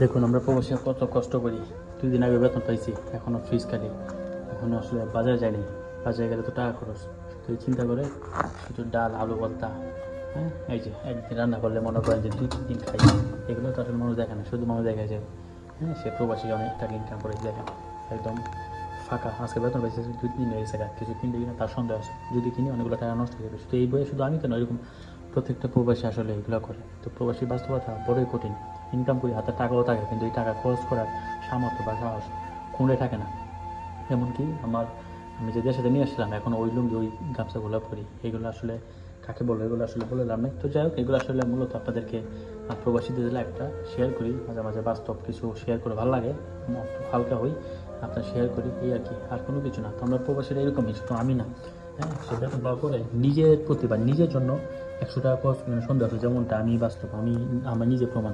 দেখুন, আমরা প্রবাসী কত কষ্ট করি। দুই দিন আগে বেতন পাইছি এখনও ফ্রিজ খালি। এখনও আসলে বাজারে যায়নি। বাজারে গেলে তো টাকা খরচ। তুই চিন্তা করে শুধু ডাল, আলু, ভর্তা হ্যাঁ এই যে একদিন রান্না করলে মনে করেন যে দুই, তিন দিন খাই। এগুলো তো আসলে মানুষ দেখে না, শুধু মানুষ দেখা যায় হ্যাঁ সে প্রবাসী অনেক টাকা ইনকাম করে দেখে একদম ফাঁকা। আজকে বেতন পাইছে দুই দিন হয়ে গেছে কিছু কিনতে কিনা তার সন্দেহ আছে। যদি কিনি, অনেকগুলো টাকা নষ্ট হয়ে যাবে। শুধু এই বইয়ে শুধু আমি তো না এরকম প্রত্যেকটা প্রবাসী আসলে এগুলো করে। তো প্রবাসী বাস্তবতা বড়ই কঠিন। ইনকাম করি, হাতে টাকাও থাকে, কিন্তু এই টাকা খরচ করার সামর্থ্য বা সাহস কোনটাই থাকে না। এমনকি আমার, আমি যে দেশে নিয়ে আসলাম এখন ওই লুঙ্গি, ওই গামছাগুলো পরি। এগুলো আসলে কাকে বলব? এগুলো আসলে বলে লাভ নেই। তো যাই হোক, এগুলো আসলে মূলত আপনাদেরকে প্রবাসীদের একটা শেয়ার করি। মাঝে মাঝে বাস্তব কিছু শেয়ার করে ভালো লাগে হালকা হই, আপনার শেয়ার করি, এই আর কি। আর কোনো কিছু না। তো আমরা প্রবাসীরা এরকমই, শুধু আমি না হ্যাঁ? সে বেতন পাওয়ার পরে নিজের প্রতিভা নিজের জন্য একশো টাকা খরচ সন্দেহ যেমনটা আমি বাস্তব, আমি, আমার নিজে প্রমাণ।